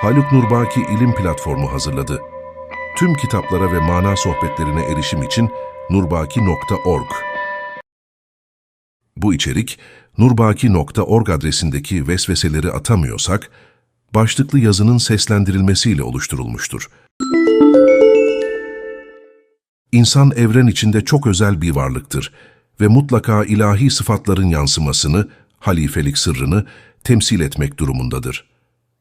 Haluk Nurbaki İlim Platformu hazırladı. Tüm kitaplara ve mana sohbetlerine erişim için nurbaki.org. Bu içerik, nurbaki.org adresindeki vesveseleri atamıyorsak, başlıklı yazının seslendirilmesiyle oluşturulmuştur. İnsan evren içinde çok özel bir varlıktır ve mutlaka ilahi sıfatların yansımasını, halifelik sırrını temsil etmek durumundadır.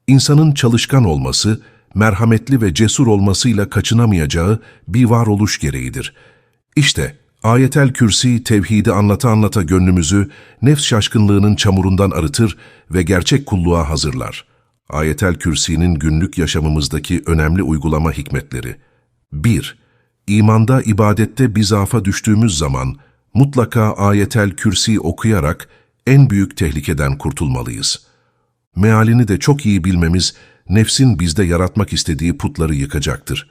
İnsanın çalışkan olması, merhametli ve cesur olmasıyla kaçınamayacağı bir varoluş gereğidir. İşte ayetel kürsi tevhidi anlata anlata gönlümüzü nefs şaşkınlığının çamurundan arıtır ve gerçek kulluğa hazırlar. Ayetel kürsinin günlük yaşamımızdaki önemli uygulama hikmetleri. 1. İmanda, ibadette bir zaafa düştüğümüz zaman mutlaka ayetel kürsi okuyarak en büyük tehlikeden kurtulmalıyız. Mealini de çok iyi bilmemiz, nefsin bizde yaratmak istediği putları yıkacaktır.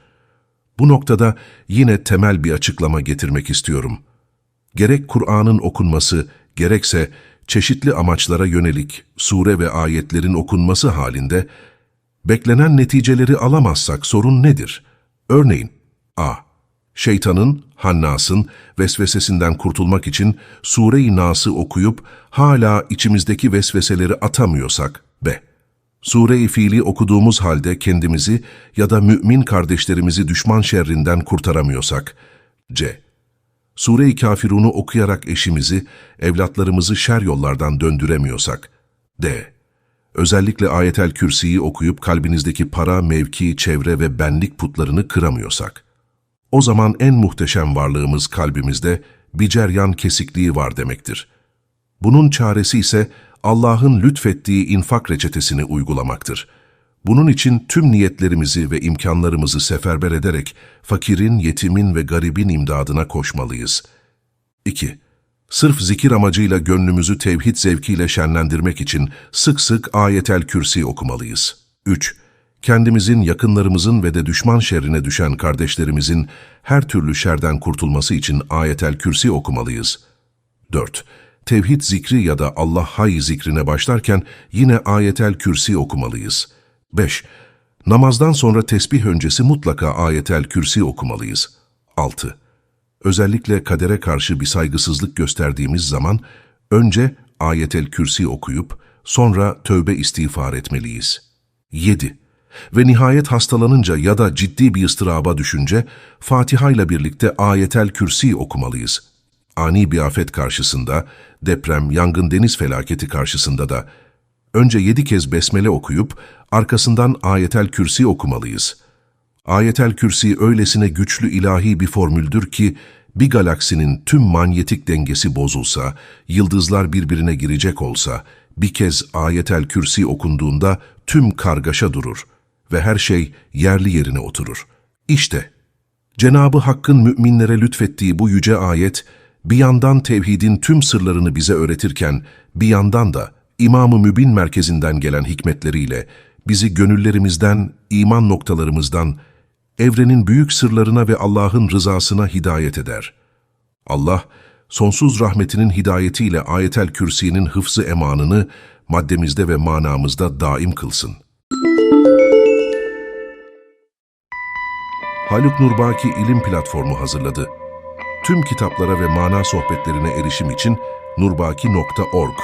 Bu noktada yine temel bir açıklama getirmek istiyorum. Gerek Kur'an'ın okunması, gerekse çeşitli amaçlara yönelik sure ve ayetlerin okunması halinde, beklenen neticeleri alamazsak sorun nedir? Örneğin, A. Şeytanın, Hannas'ın vesvesesinden kurtulmak için Sure-i Nas'ı okuyup hala içimizdeki vesveseleri atamıyorsak, B. Sure-i Fil'i okuduğumuz halde kendimizi ya da mümin kardeşlerimizi düşman şerrinden kurtaramıyorsak, C. Sure-i Kafirun'u okuyarak eşimizi, evlatlarımızı şer yollardan döndüremiyorsak, D. Özellikle Ayetel Kürsi'yi okuyup kalbinizdeki para, mevki, çevre ve benlik putlarını kıramıyorsak, o zaman en muhteşem varlığımız kalbimizde bir ceryan kesikliği var demektir. Bunun çaresi ise Allah'ın lütfettiği infak reçetesini uygulamaktır. Bunun için tüm niyetlerimizi ve imkanlarımızı seferber ederek fakirin, yetimin ve garibin imdadına koşmalıyız. 2. Sırf zikir amacıyla gönlümüzü tevhid zevkiyle şenlendirmek için sık sık ayetel kürsi okumalıyız. 3 kendimizin, yakınlarımızın ve de düşman şerrine düşen kardeşlerimizin her türlü şerden kurtulması için ayetel kürsi okumalıyız. 4. Tevhid zikri ya da Allah hay zikrine başlarken yine ayetel kürsi okumalıyız. 5. Namazdan sonra tesbih öncesi mutlaka ayetel kürsi okumalıyız. 6. Özellikle kadere karşı bir saygısızlık gösterdiğimiz zaman önce ayetel kürsi okuyup sonra tövbe istiğfar etmeliyiz. 7 ve nihayet hastalanınca ya da ciddi bir ıstıraba düşünce Fatiha ile birlikte ayetel kürsi okumalıyız. Ani bir afet karşısında, deprem, yangın, deniz felaketi karşısında da önce yedi kez besmele okuyup arkasından ayetel kürsi okumalıyız. Ayetel kürsi öylesine güçlü ilahi bir formüldür ki bir galaksinin tüm manyetik dengesi bozulsa, yıldızlar birbirine girecek olsa, bir kez ayetel kürsi okunduğunda tüm kargaşa durur ve her şey yerli yerine oturur. İşte, Cenabı Hakk'ın müminlere lütfettiği bu yüce ayet, bir yandan tevhidin tüm sırlarını bize öğretirken, bir yandan da İmam-ı Mübin merkezinden gelen hikmetleriyle bizi gönüllerimizden, iman noktalarımızdan, evrenin büyük sırlarına ve Allah'ın rızasına hidayet eder. Allah, sonsuz rahmetinin hidayetiyle ayetel kürsinin hıfzı emanını maddemizde ve manamızda daim kılsın. Haluk Nurbaki İlim Platformu hazırladı. Tüm kitaplara ve mana sohbetlerine erişim için nurbaki.org